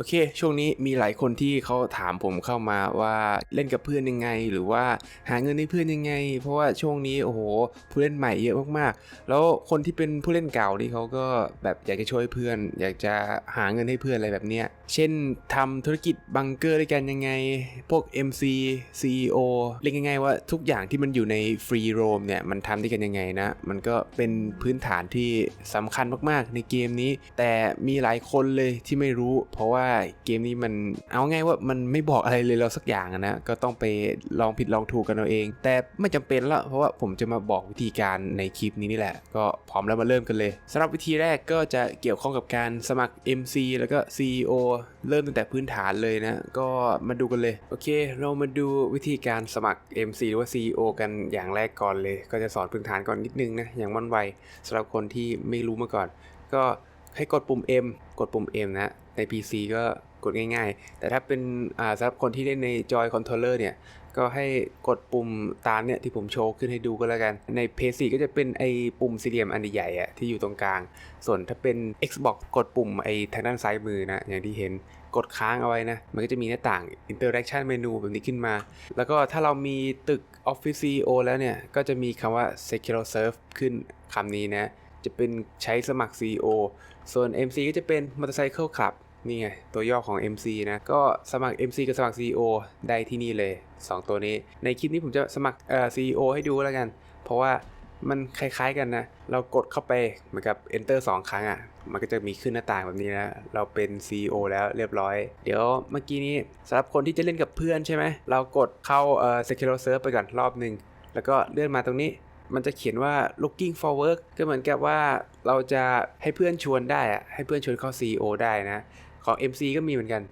โอเค ช่วงนี้มีหลายคนที่เขาถามผมเข้ามาว่าเล่นกับเพื่อนยังไง หรือว่าหาเงินให้เพื่อนยังไง เพราะว่าช่วงนี้โอ้โหผู้เล่นใหม่เยอะมากๆ แล้วคนที่เป็นผู้เล่นเก่านี่เขาก็แบบอยากจะช่วยเพื่อน อยากจะหาเงินให้เพื่อนอะไรแบบเนี้ยเช่นทำธุรกิจบังเกอร์ด้วยกันยังไง พวก MC CEO เรียกง่ายๆว่าทุกอย่างที่มันอยู่ในฟรีโรมเนี่ยมันทำด้วยกันยังไงนะ มันก็เป็นพื้นฐานที่สำคัญมากๆในเกมนี้ แต่มีหลายคนเลยที่ไม่รู้ เพราะว่าเกมนี้มันเอาง่ายว่ามันไม่บอกอะไรเลยเราสักอย่างนะก็ต้องไปลองผิดลองถูกกันเอาเอง แต่ไม่จำเป็นละเพราะว่าผมจะมาบอกวิธีการในคลิปนี้นี่แหละ ก็พร้อมแล้วมาเริ่มกันเลยสำหรับวิธีแรกก็จะเกี่ยวข้องกับการสมัคร MC แล้วก็ CEO เริ่มตั้งแต่พื้นฐานเลยนะ ก็มาดูกันเลย โอเค เรามาดูวิธีการสมัคร MC หรือว่า CEO กันอย่างแรกก่อนเลย ก็จะสอนพื้นฐานก่อนนิดนึงนะ อย่างว่อนไวสำหรับคนที่ไม่รู้มาก่อน ก็ ให้กดปุ่ม M กดปุ่ม M นะใน PC ก็กดง่ายๆ แต่ถ้าเป็นสำหรับคนที่เล่นใน Joy Controller เนี่ย ก็ให้กดปุ่มตามเนี่ยที่ผมโชว์ขึ้นให้ดูก็แล้วกัน ใน PS4 ก็จะเป็นไอ้ปุ่มสี่เหลี่ยมอันใหญ่ๆอะที่อยู่ตรงกลาง ส่วนถ้าเป็น Xbox กดปุ่มไอ้ทางด้านซ้ายมือนะ อย่างที่เห็นกดค้างเอาไว้นะ มันก็จะมีหน้าต่าง Interaction Menu แบบนี้ขึ้นมา แล้วก็ถ้าเรามีตึก Office CEO แล้วเนี่ย ก็จะมีคำว่า Secure Serve ขึ้นคำนี้นะ จะเป็นใช้สมัคร CEO ส่วน MC ก็จะเป็น Motorcycle Club นี่ไง ตัวย่อของ MC นะ ก็สมัคร MC กับสมัคร CEO ได้ที่นี่เลย 2 ตัวนี้ ในคลิปนี้ผมจะสมัครเอ่อ CEO ให้ดูแล้วกัน เพราะว่ามันคล้ายๆกันนะ เรากดเข้าไปเหมือนกับ enter 2 ครั้งอะ่ะ มันก็จะมีขึ้นหน้าต่างแบบนี้นะ เราเป็น CEO แล้วเรียบร้อย เดี๋ยวเมื่อกี้นี้สำหรับคนที่จะเล่นกับเพื่อนใช่ไหม เรากดเข้าเอ่อ secure serve ไปก่อนรอบหนึ่ง แล้วก็เลื่อนมาตรงนี้ มันจะเขียนว่า looking for work ก็เหมือนกับว่าเราจะให้เพื่อนชวนได้อะให้เพื่อนชวนเข้า CEO ได้นะ ของ MC ก็มีเหมือนกัน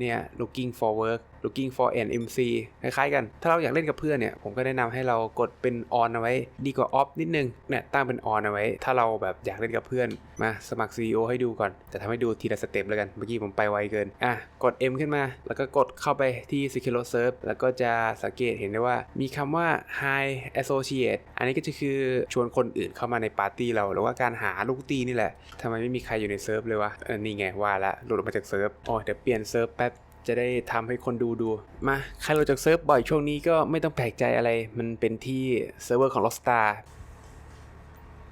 เนี่ย looking for work looking for an MC คล้ายๆกัน ถ้าเราอยากเล่นกับเพื่อนเนี่ย ผมก็แนะนำให้เรากดเป็น on เอาไว้ ดีกว่า off นิดนึง เนี่ย ตั้งเป็น on เอาไว้ ถ้าเราแบบอยากเล่นกับเพื่อน มาสมัคร CEO ให้ดูก่อนแต่ทำให้ดูทีละสเต็ปแล้วกัน เมื่อกี้ผมไปไวเกิน อะ กด M ขึ้นมา แล้วก็กดเข้าไปที่ Secure Serve แล้วก็จะสังเกตเห็นได้ว่า มีคำว่า Hi Associate อันนี้ก็จะคือชวนคนอื่นเข้ามาในปาร์ตี้เรา หรือว่าการหาลูกตีนี่แหละทำไมไม่มีใครอยู่ในเซิร์ฟเลยวะเออนี่ไงว่าละหลุดออกมาจากเซิร์ฟโอ้เดี๋ยวเปลี่ยนเซิร์ฟแป๊บ จะได้ทำให้คนดูดู มาใครเราจากเซิร์ฟบ่อยช่วงนี้ก็ไม่ต้องแปลกใจอะไร มันเป็นที่เซิร์ฟเวอร์ของ Rockstar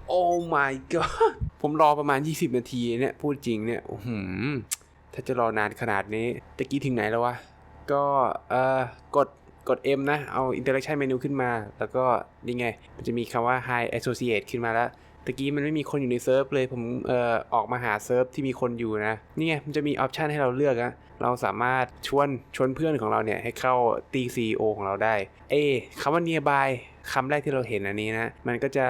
โอ้ my god ผมรอประมาณ 20 นาทีเนี่ย พูดจริงเนี่ยโอ้โหถ้าจะรอนานขนาดนี้ตะกี้ถึงไหนแล้ววะ ก็เอ่อกดกด M นะ เอา interaction menu ขึ้นมา แล้วก็นี่ไง มันจะมีคำว่า high associate ขึ้นมาแล้ว ตะกี้มันไม่มีคนอยู่ในเซิร์ฟเลยผมเอ่อออกมาหาเซิร์ฟที่มีคนอยู่นะนี่ไงมันจะมีออปชันให้เราเลือกอะเราสามารถชวนชวนเพื่อนของเราเนี่ยให้เข้าตี CEO ของเราได้เอคำว่า nearby คำแรกที่เราเห็นอันนี้นะมันก็จะ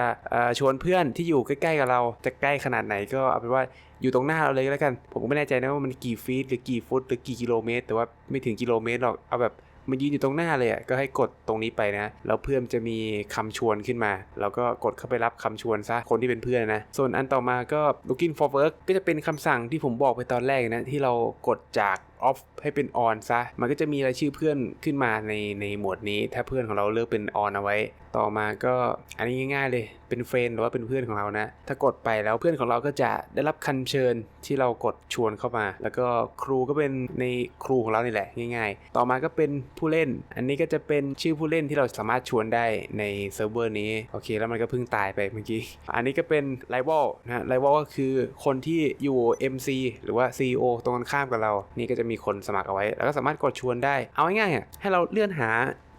ชวนเพื่อนที่อยู่ใกล้ๆกับเราจะใกล้ขนาดไหนก็เอาเป็นว่าอยู่ตรงหน้าเราเลยก็แล้วกัน ผมก็ไม่แน่ใจนะว่ามันกี่ฟีตหรือกี่ฟุตหรือกี่กิโลเมตร แต่ว่าไม่ถึงกิโลเมตรหรอกเอาแบบ มันยืนอยู่ตรงหน้าเลยอะก็ให้กดตรงนี้ไปนะแล้วเพื่อนจะมีคำชวนขึ้นมาแล้วก็กดเข้าไปรับคำชวนซะคนที่เป็นเพื่อนนะส่วนอันต่อมาก็ looking for work ก็จะเป็นคำสั่งที่ผมบอกไปตอนแรกนะที่เรากดจาก off ให้เป็น on ซะ มันก็จะมีรายชื่อเพื่อนขึ้นมาในในหมวดนี้ ถ้าเพื่อนของเราเลือกเป็น on เอาไว้ ต่อมาก็อันนี้ง่าย ๆ เลย เป็นเฟรนหรือว่าเป็นเพื่อนของเรานะ ถ้ากดไปแล้วเพื่อนของเราก็จะได้รับคันเชิญที่เรากดชวนเข้ามา แล้วก็ครูก็เป็นในครูของเรานี่แหละง่าย ๆ ต่อมาก็เป็นผู้เล่น อันนี้ก็จะเป็นชื่อผู้เล่นที่เราสามารถชวนได้ในเซิร์ฟเวอร์นี้ โอเค แล้วมันก็เพิ่งตายไปเมื่อกี้ อันนี้ก็เป็นไ i ว a l นะไ i ว a l ก็คือคนที่อยู่ MC หรือว่า CEO ตรงกันข้ามกับเรา นี่ก็จะมีีคนสมัครเอาไว้ แล้วก็สามารถกดชวนได้ เอาง่ายๆอะให้เราเลื่อนหา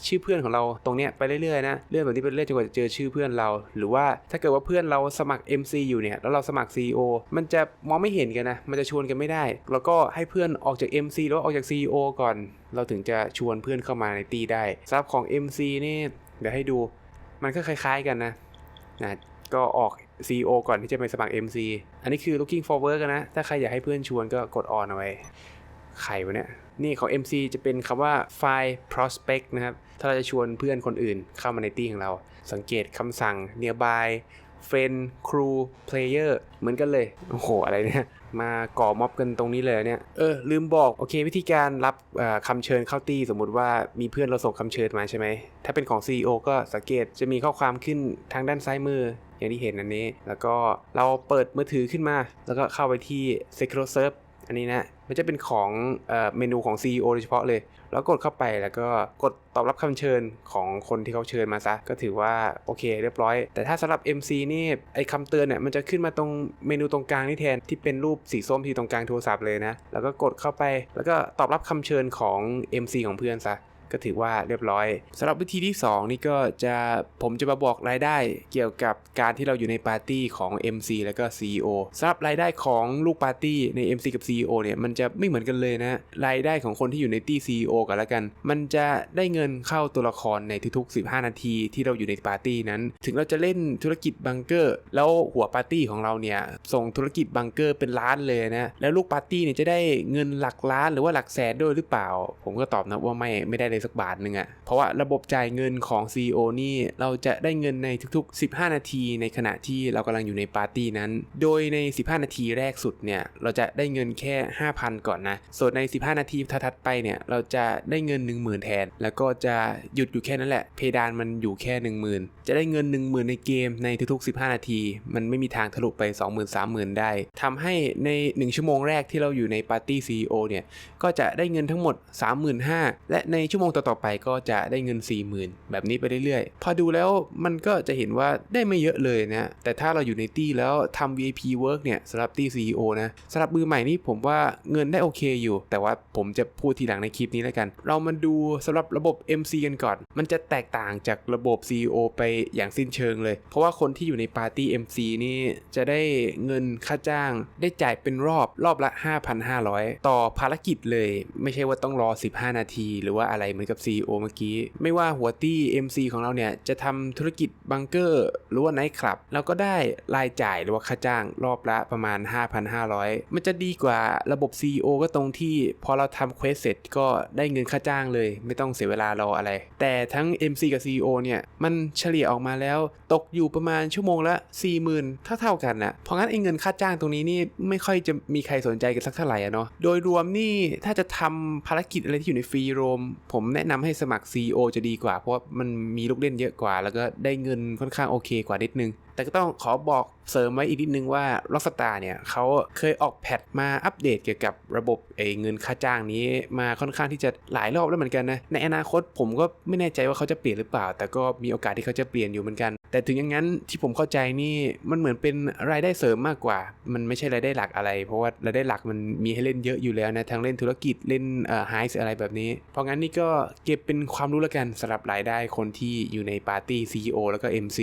ชื่อเพื่อนของเราตรงเนี้ยไปเรื่อยๆนะเลื่อนแบบนี้ไปเรื่อยจนกว่าจะเจอชื่อเพื่อนเรา หรือว่าถ้าเกิดว่าเพื่อนเราสมัคร MC อยู่เนี่ยแล้วเราสมัคร CEO มันจะมองไม่เห็นกันนะ มันจะชวนกันไม่ได้ แล้วก็ให้เพื่อนออกจาก MC แล้วออกจาก CEO ก่อน เราถึงจะชวนเพื่อนเข้ามาในตีได้ซับของ MC นี่เดี๋ยวให้ดูมันก็คล้าย ๆกันนะนะก็ออก CEO ก่อนที่จะไปสมัคร MC อันนี้คือ looking for work นะ ถ้าใครอยากให้เพื่อนชวนก็กด on เอาไว้ ใครวะเนี่ย นี่ของ MC จะเป็นคำว่า file prospect นะครับ ถ้าเราจะชวนเพื่อนคนอื่นเข้ามาในตี้ของเรา สังเกตคำสั่ง nearby friend crew player เหมือนกันเลย โอ้โห อะไรเนี่ย มาก่อม็อบกันตรงนี้เลยเนี่ย เออ ลืมบอก โอเค วิธีการรับคำเชิญเข้าตี้สมมุติว่ามีเพื่อนเราส่งคำเชิญมาใช่ไหม ถ้าเป็นของ CEO ก็สังเกตจะมีข้อความขึ้นทางด้านซ้ายมืออย่างที่เห็นอันนี้ แล้วก็เราเปิดมือถือขึ้นมา แล้วก็เข้าไปที่ Secure Serve อันนี้นะ มันจะเป็นของเอเมนูของ CEO โดยเฉพาะเลย แล้วกดเข้าไปแล้วก็กดตอบรับคำเชิญของคนที่เขาเชิญมาซะ ก็ถือว่าโอเคเรียบร้อย แต่ถ้าสำหรับ MC นี่ไอคำเตือนเนี่ยมันจะขึ้นมาตรงเมนูตรงกลางนี่แทนที่เป็นรูปสีส้มที่ตรงกลางโทรศัพท์เลยนะ แล้วก็กดเข้าไป แล้วก็ตอบรับคำเชิญของ MC ของเพื่อนซะ ก็ถือว่าเรียบร้อยสำหรับวิธีที่ 2 นี่ก็จะผมจะมาบอกรายได้เกี่ยวกับการที่เราอยู่ในปาร์ตี้ของ MC แล้วก็ CEO สำหรับรายได้ของลูกปาร์ตี้ใน MC กับ CEO เนี่ยมันจะไม่เหมือนกันเลยนะรายได้ของคนที่อยู่ในตี้ CEO กันล้วกัน มันจะได้เงินเข้าตัวละครในทุกๆ 15 นาทีที่เราอยู่ในปาร์ตี้นั้น ถึงเราจะเล่นธุรกิจบังเกอร์ แล้วหัวปาร์ตี้ของเราเนี่ยส่งธุรกิจบังเกอร์เป็นล้านเลยนะแล้วลูกปาร์ตี้เนี่ยจะได้เงินหลักล้านหรือว่าหลักแสนด้วยหรือเปล่า ผมก็ตอบนะว่าไม่ไม่ได้เลยสักบาทหนึงอะเพราะว่าระบบจ่ายเงินของ CEO นี่เราจะได้เงินในทุกๆ 15 นาทีในขณะที่เรากำลังอยู่ในปาร์ตี้นั้น โดยใน 15 นาทีแรกสุดเนี่ยเราจะได้เงินแค่ 5,000 ก่อนนะส่วนใน 15 นาทีถัดไปเนี่ยเราจะได้เงิน 10,000 แทน แล้วก็จะหยุดอยู่แค่นั้นแหละ เพดานมันอยู่แค่ 10,000 จะได้เงิน 10,000 ในเกมในทุกๆ 15 นาที มันไม่มีทางทะลุไป 20,000 30,000 ได้ทำให้ใน 1 ชั่วโมงแรกที่เราอยู่ในปาร์ตี้ CEO เนี่ยก็จะได้เงินทั้งหมด 35,000 และในชั่วโมงต่อๆไปก็จะได้เงิน 40,000 แบบนี้ไปเรื่อยๆ พอดูแล้วมันก็จะเห็นว่าได้ไม่เยอะเลยนะ แต่ถ้าเราอยู่ในตี้แล้วทำ VIP work เนี่ยสำหรับตี้ CEO นะสำหรับมือใหม่นี่ผมว่าเงินได้โอเคอยู่ แต่ว่าผมจะพูดทีหลังในคลิปนี้แล้วกัน เรามาดูสำหรับระบบ MC กันก่อน มันจะแตกต่างจากระบบ CEO ไปอย่างสิ้นเชิงเลย เพราะว่าคนที่อยู่ในปาร์ตี้ MC นี่จะได้เงินค่าจ้าง ได้จ่ายเป็นรอบรอบละ 5,500 ต่อภารกิจเลย ไม่ใช่ว่าต้องรอ 15 นาที หรือว่าอะไรเหมือนกับ CEO เมื่อกี้ ไม่ว่าหัวตี้ MC ของเราเนี่ย จะทำธุรกิจบังเกอร์หรือว่าไนท์คลับเราก็ได้รายจ่ายหรือว่าค่าจ้างรอบละประมาณ 5,500 มันจะดีกว่าระบบ CEO ก็ตรงที่พอเราทำเควสเสร็จก็ได้เงินค่าจ้างเลย ไม่ต้องเสียเวลารออะไร แต่ทั้ง MC กับ CEO เนี่ย มันเฉลี่ยออกมาแล้วตกอยู่ประมาณชั่วโมงละ 40,000 เท่าเท่ากันนะเพราะงั้นไอ้เงินค่าจ้างตรงนี้นี่ไม่ค่อยจะมีใครสนใจกันสักเท่าไหร่อะเนาะโดยรวมนี่ถ้าจะทำภารกิจอะไรที่อยู่ในฟรีโรมผมมแนะนำให้สมัคร CEO จะดีกว่า เพราะว่ามันมีลูกเล่นเยอะกว่า แล้วก็ได้เงินค่อนข้างโอเคกว่านิดนึงแต่ก็ต้องขอบอกเสริมไว้อีกนิดนึงว่า Rockstar เนี่ยเขาเคยออกแพทมาอัปเดตเกี่ยวกับระบบเอเงินค่าจ้างนี้มาค่อนข้างที่จะหลายรอบแล้วเหมือนกันนะ ในอนาคตผมก็ไม่แน่ใจว่าเขาจะเปลี่ยนหรือเปล่า แต่ก็มีโอกาสที่เขาจะเปลี่ยนอยู่เหมือนกัน แต่ถึงอย่างนั้นที่ผมเข้าใจนี่มันเหมือนเป็นรายได้เสริมมากกว่า มันไม่ใช่รายได้หลักอะไร เพราะว่ารายได้หลักมันมีให้เล่นเยอะอยู่แล้วนะทั้งเล่นธุรกิจเล่นไฮส์อะไรแบบนี้ เพราะงั้นนี่ก็เก็บเป็นความรู้แล้วกันสำหรับรายได้คนที่อยู่ในปาร์ตี้ CEO แล้วก็ MC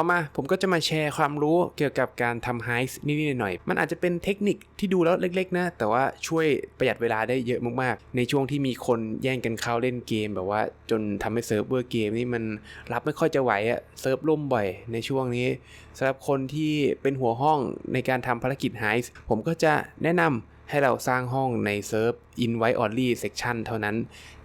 ต่อมาผมก็จะมาแชร์ความรู้เกี่ยวกับการทำไฮส์นิดๆหน่อยๆมันอาจจะเป็นเทคนิคที่ดูแล้วเล็กๆนะ แต่ว่าช่วยประหยัดเวลาได้เยอะมากๆ ในช่วงที่มีคนแย่งกันเข้าเล่นเกม แบบว่าจนทำให้เซิร์ฟเวอร์เกมนี่มันรับไม่ค่อยจะไหวอะเซิร์ฟล่มบ่อยในช่วงนี้สำหรับคนที่เป็นหัวห้องในการทำภารกิจไฮส์ผมก็จะแนะนำ ให้เราสร้างห้องในเซิร์ฟ invite only section เท่านั้น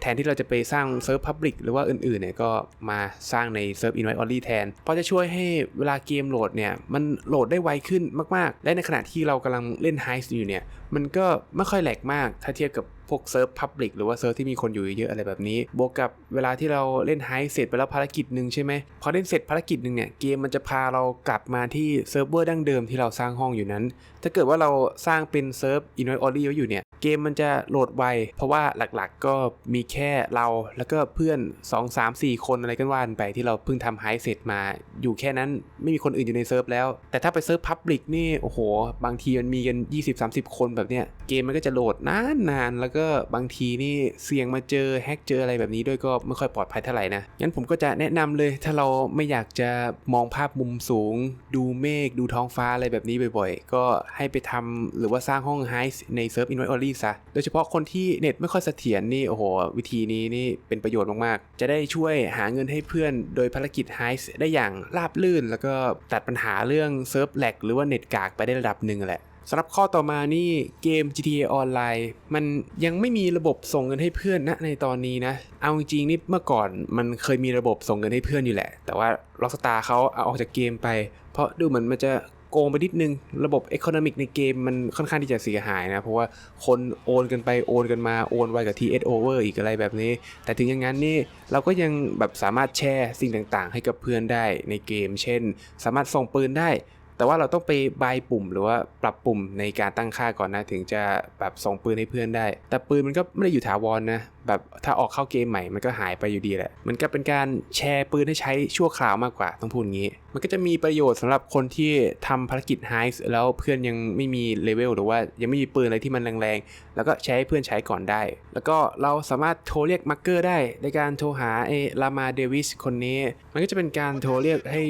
แทนที่เราจะไปสร้างเซิร์ฟ Public หรือว่าอื่นๆเนี่ยก็มาสร้างในเซิร์ฟ invite only แทน เพราะจะช่วยให้เวลาเกมโหลดเนี่ย มันโหลดได้ไวขึ้นมากๆ และในขณะที่เรากำลังเล่น Heist อยู่เนี่ย มันก็ไม่ค่อยแหลกมากถ้าเทียบกับ วกเซิร์ฟพับลิกหรือว่าเซิร์ฟที่มีคนอยู่เยอะๆอะไรแบบนี้ บวกกับเวลาที่เราเล่นไฮเสร็จไปแล้วภารกิจหนึ่งใช่ไหมพอเล่นเสร็จภารกิจหนึ่งเนี่ยเกมมันจะพาเรากลับมาที่เซิร์ฟเวอร์ดั้งเดิมที่เราสร้างห้องอยู่นั้น ถ้าเกิดว่าเราสร้างเป็นเซิร์ฟ invite only ไว้อยู่เนี่ย เกมมันจะโหลดไว เพราะว่าหลักๆก็มีแค่เราแล้วก็เพื่อน 2 3 4 คนอะไรกันว่านไปที่เราเพิ่งทำไฮเสร็จมา อยู่แค่นั้นไม่มีคนอื่นอยู่ในเซิร์ฟแล้ว แต่ถ้าไปเซิร์ฟพับลิกนี่ โอ้โห บางทีมันมีกัน 20-30 คนแบบเนี้ย เกมมันก็จะโหลดนานๆแล้วก็บางทีนี่เสี่ยงมาเจอแฮกเจออะไรแบบนี้ด้วยก็ไม่ค่อยปลอดภัยเท่าไหร่นะงั้นผมก็จะแนะนำเลยถ้าเราไม่อยากจะมองภาพมุมสูง ดูเมฆดูท้องฟ้าอะไรแบบนี้บ่อยๆ ก็ให้ไปทำหรือว่าสร้างห้องไฮในเซิร์ฟ Invite Only ซะ โดยเฉพาะคนที่เน็ตไม่ค่อยเสถียรนี่โอ้โห วิธีนี้นี่เป็นประโยชน์มากๆ จะได้ช่วยหาเงินให้เพื่อน โดยภารกิจไฮส์ได้อย่างราบลื่น แล้วก็ตัดปัญหาเรื่องเซิร์ฟแลกหรือว่าเน็ตกากไปได้ระดับหนึ่งแหละสำหรับข้อต่อมานี่เกม GTA Online มันยังไม่มีระบบส่งเงินให้เพื่อนนะในตอนนี้นะ เอาจริงๆนี่เมื่อก่อนมันเคยมีระบบส่งเงินให้เพื่อนอยู่แหละ แต่ว่า Rockstar เขาเอาออกจากเกมไป เพราะดูเหมือนมันจะ โกงไปนิดนึง ระบบ Economic ในเกมมันค่อนข้างที่จะเสียหายนะ เพราะว่าคนโอนกันไปโอนกันมาโอนไวกับ TS over อีกอะไรแบบนี้ แต่ถึงอย่างนั้นนี่เราก็ยังแบบสามารถแชร์สิ่งต่างๆ ให้กับเพื่อนได้ในเกม เช่น สามารถส่งปืนได้แต่ว่าเราต้องไปบายปุ่มหรือว่าปรับปุ่มในการตั้งค่าก่อนนะ ถึงจะแบบส่งปืนให้เพื่อนได้ แต่ปืนมันก็ไม่ได้อยู่ถาวรนะ แบบถ้าออกเข้าเกมใหม่มันก็หายไปอยู่ดีแหละ มันก็เป็นการแชร์ปืนให้ใช้ชั่วคราวมากกว่าต้องพูดงี้ มันก็จะมีประโยชน์สำหรับคนที่ทำภารกิจไฮส์แล้วเพื่อนยังไม่มีเลเวลหรือว่ายังไม่มีปืนอะไรที่มันแรงๆ แล้วก็ใช้ให้เพื่อนใช้ก่อนได้ แล้วก็เราสามารถโทรเรียกมักเกอร์ได้ ในการโทรหาไอ้ลามาเดวิสคนนี้ มันก็จะเป็นการโทรเรียกให้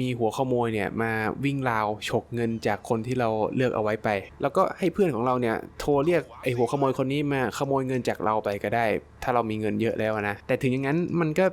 มีหัวขโมยเนี่ยมาวิ่งราวฉกเงินจากคนที่เราเลือกเอาไว้ไป แล้วก็ให้เพื่อนของเราเนี่ยโทรเรียกไอ้หัวขโมยคนนี้มาขโมยเงินจากเราไปก็ได้ถ้าเรามีเงินเยอะแล้วนะแต่ถึงอย่างนั้นมันก็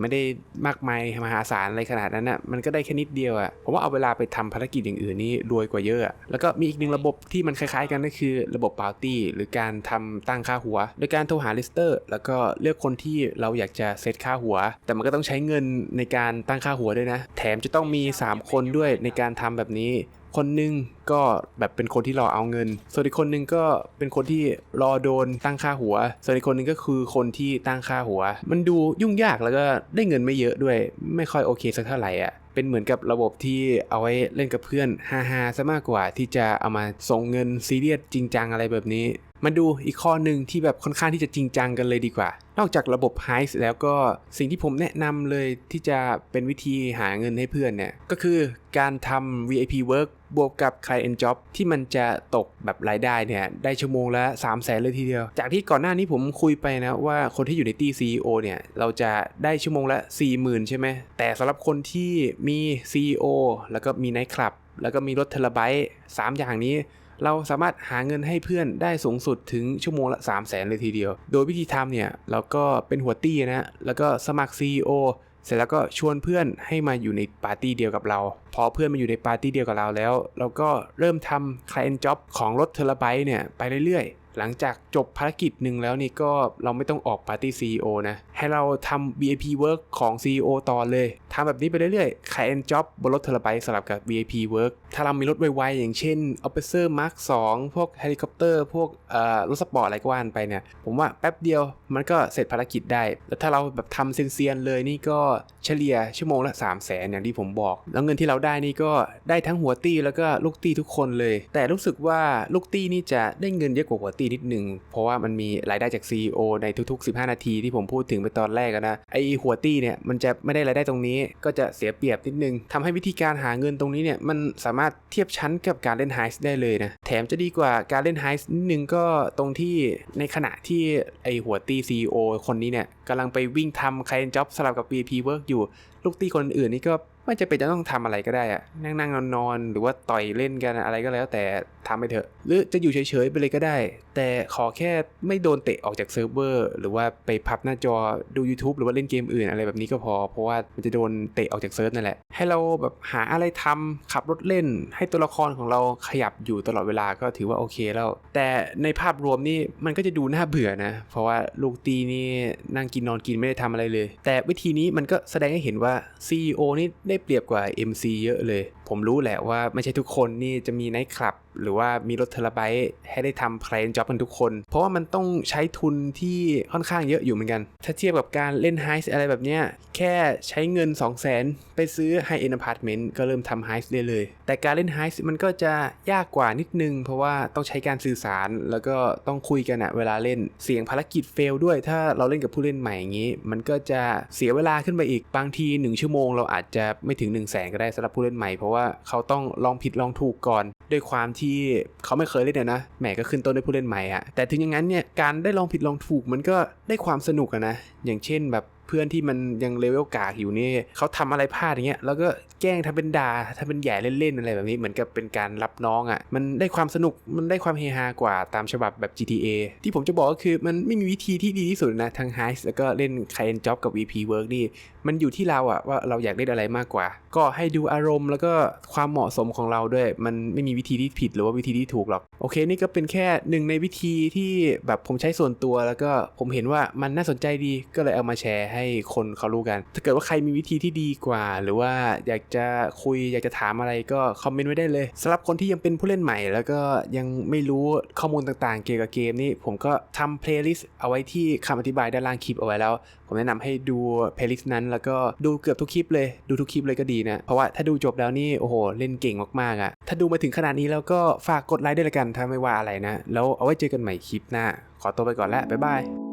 ไม่ได้มากมายมหาศาลอะไรขนาดนั้นอะมันก็ได้แค่นิดเดียวอะผมว่าเอาเวลาไปทำภารกิจอย่างอื่นนี่รวยกว่าเยอะ แล้วก็มีอีกหนึ่งระบบที่มันคล้ายๆ กันก็คือระบบปาร์ตี้หรือการทำตั้งค่าหัว โดยการโทรหาลิสเตอร์ แล้วก็เลือกคนที่เราอยากจะเซตค่าหัว แต่มันก็ต้องใช้เงินในการตั้งค่าหัวด้วยนะ แถมจะต้องมี 3 คนด้วยในการทำแบบนี้ คนหนึงก็แบบเป็นคนที่รอเอาเงิน ส่วนอีกคนหนึงก็เป็นคนที่รอโดนตั้งค่าหัว ส่วนอีกคนหนึงก็คือคนที่ตั้งค่าหัว มันดูยุ่งยากแล้วก็ได้เงินไม่เยอะด้วย ไม่ค่อยโอเคสักเท่าไหร่อะเป็นเหมือนกับระบบที่เอาไว้เล่นกับเพื่อนฮาๆซะมากกว่าที่จะเอามาส่งเงินซีเรียสจริงจังอะไรแบบนี้ มาดูอีกข้อหนึ่งที่แบบค่อนข้างที่จะจริงจังกันเลยดีกว่า นอกจากระบบ h i แล้วก็สิ่งที่ผมแนะนำเลยที่จะเป็นวิธีหาเงินให้เพื่อนเนี่ย ก็คือการทำ VIP work บวกกับ client job ที่มันจะตกแบบรายได้เนี่ย ได้ชั่วโมงละ3 0 0แสนเลยทีเดียว จากที่ก่อนหน้านี้ผมคุยไปนะว่าคนที่อยู่ในตี CEO เนี่ย เราจะได้ชั่วโมงละ 40,000 ใช่ไหม แต่สำหรับคนที่มี CEO แล้วก็มีไนท์คลับ แล้วก็มีรถเทราไบต์3อย่างนี้ เราสามารถหาเงินให้เพื่อนได้สูงสุดถึงชั่วโมงละ 3 0 0แสนเลยทีเดียว โดยวิธีทำเนี่ย เราก็เป็นหัวตี้นะ แล้วก็สมัคร CEO เสร็จแล้วก็ชวนเพื่อนให้มาอยู่ในปาร์ตี้เดียวกับเรา พอเพื่อนมาอยู่ในปาร์ตี้เดียวกับเราแล้ว เราก็เริ่มทำ client job ของรถเทราไบต์เนี่ยไปเรื่อยๆ หลังจากจบภารกิจหนึ่งแล้วนี่ก็เราไม่ต้องออกปาร์ตี้ CEO นะ ให้เราทำ VIP work ของ CEO ต่อเลยทำแบบนี้ไปเรื่อยๆ client job บบนรถเทราไบต์สลับกับ VIP work ถ้าเรามีรถไวๆ อย่างเช่น Officer Mark 2 พวกเฮลิคอปเตอร์ พวกรถสปอร์ตอะไรก็ว่านไปเนี่ย ผมว่าแป๊บเดียวมันก็เสร็จภารกิจได้ แล้วถ้าเราแบบทำเซียนๆเลยนี่ก็เฉลี่ยชั่วโมงละ 3 0 0แสนอย่างที่ผมบอก แล้วเงินที่เราได้นี่ก็ได้ทั้งหัวตี้แล้วก็ลูกตี้ทุกคนเลย แต่รู้สึกว่าลูกตี้นี่จะได้เงินเยอะกว่าหัวตี้นิดนึงเพราะว่ามันมีรายได้จาก CEO ในทุกๆ 15 นาทีที่ผมพูดถึงไปตอนแรกนะไอหัวตี้เนี่ยมันจะไม่ได้รายได้ตรงนี้ ก็จะเสียเปรียบนิดนึงทำให้วิธีการหาเงินตรงนี้เนี่ยมันสามารถเทียบชั้นกับการเล่นไฮส์ได้เลยนะแถมจะดีกว่าการเล่นไฮส์นิดนึงก็ตรงที่ในขณะที่ไอหัวตี้ CEO คนนี้เนี่ยกำลังไปวิ่งทำ client job สลับกับ BP work อยู่ ลูกตี้คนอื่นนี่ก็ไม่จะเป็นจะต้องทำอะไรก็ได้อะนั่งนั่งนอนนอนหรือว่าต่อยเล่นกันอะไรก็แล้วแต่ทำไปเถอะ หรือจะอยู่เฉยๆไปเลยก็ได้ แต่ขอแค่ไม่โดนเตะออกจากเซิร์ฟเวอร์หรือว่าไปพับหน้าจอดู YouTube หรือว่าเล่นเกมอื่นอะไรแบบนี้ก็พอ เพราะว่ามันจะโดนเตะออกจากเซิร์ฟนั่นแหละ ให้เราแบบหาอะไรทำขับรถเล่น ให้ตัวละครของเราขยับอยู่ตลอดเวลาก็ถือว่าโอเคแล้ว แต่ในภาพรวมนี่มันก็จะดูน่าเบื่อนะ เพราะว่าลูกตีนี่นั่งกินนอนกินไม่ได้ทำอะไรเลย แต่วิธีนี้มันก็แสดงให้เห็นว่า CEO นี่ได้เปรียบกว่า MC เยอะเลยผมรู้แหละว่าไม่ใช่ทุกคนนี่จะมีไนท์คลับ หรือว่ามีรถเทราไบต์ให้ได้ทำเพลนจ็อบกันทุกคน เพราะว่ามันต้องใช้ทุนที่ค่อนข้างเยอะอยู่เหมือนกัน ถ้าเทียบกับการเล่นไฮส์อะไรแบบเนี้ยแค่ใช้เงิน 2 0 0 0 0 0ไปซื้อไฮเอ็นอพาร์ตเมนต์ก็เริ่มทำไฮส์ได้เลย แต่การเล่นไฮส์มันก็จะยากกว่านิดนึง เพราะว่าต้องใช้การสื่อสารแล้วก็ต้องคุยกันอะเวลาเล่นเสียงภารกิจเฟลด้วย ถ้าเราเล่นกับผู้เล่นใหม่อย่างนี้ มันก็จะเสียเวลาขึ้นไปอีกบางที 1 ชั่วโมง เราอาจจะไม่ถึง1 0 0 0 0แสนก็ได้สำหรับผู้เล่นใหม่เพราะว่าเขาต้องลองผิดลองถูกก่อน ด้วยความที่เขาไม่เคยเล่นอะนะแหมก็ขึ้นต้นด้วยผู้เล่นใหม่อะแต่ถึงอย่างนั้นเนี่ยการได้ลองผิดลองถูกมันก็ได้ความสนุกอะนะอย่างเช่นแบบ เพื่อนที่มันยังเลเวลกากอยู่นี่เขาทำอะไรพลาดอย่างเงี้ยแล้วก็แกล้งทำเป็นด่าทำเป็นแย่เล่นๆอะไรแบบนี้เหมือนกับเป็นการรับน้องอะ่ะมันได้ความสนุกมันได้ความเฮฮากว่าตามฉบับแบบ GTA ที่ผมจะบอกก็คือมันไม่มีวิธีที่ดีที่สุดนะทั้ง h i แล้วก็เล่น Client Job กับ VP Work นี่มันอยู่ที่เราอะว่าเราอยากเล่นอะไรมากกว่า ก็ให้ดูอารมณ์ แล้วก็ความเหมาะสมของเราด้วย มันไม่มีวิธีที่ผิดหรือว่าวิธีที่ถูกหรอกโอเคนี่ก็เป็นแค่หนึ่งในวิธีที่แบบผมใช้ส่วนตัว แล้วก็ผมเห็นว่ามันน่าสนใจดีก็เลยเอามาแชร์ให้คนเขารู้กัน ถ้าเกิดว่าใครมีวิธีที่ดีกว่า หรือว่าอยากจะคุยอยากจะถามอะไรก็คอมเมนต์ไว้ได้เลยสำหรับคนที่ยังเป็นผู้เล่นใหม่ แล้วก็ยังไม่รู้ข้อมูลต่างๆ เกี่ยวกับเกมนี้ผมก็ทำเพลย์ลิสต์เอาไว้ที่คำอธิบายด้านล่างคลิปเอาไว้แล้ว ผมแนะนำให้ดูเพลย์ลิสต์นั้นแล้วก็ดูเกือบทุกคลิปเลยดูทุกคลิปเลยก็ดีนะเพราะว่าถ้าดูจบแล้วนี่โอ้โหเล่นเก่งมากๆอะ่ะถ้าดูมาถึงขนาดนี้แล้วก็ฝากกดไลค์ด้วยละกันถ้าไม่ว่าอะไรนะ แล้วเอาไว้เจอกันใหม่คลิปหน้า ขอตัวไปก่อนแล้วบ๊ายบาย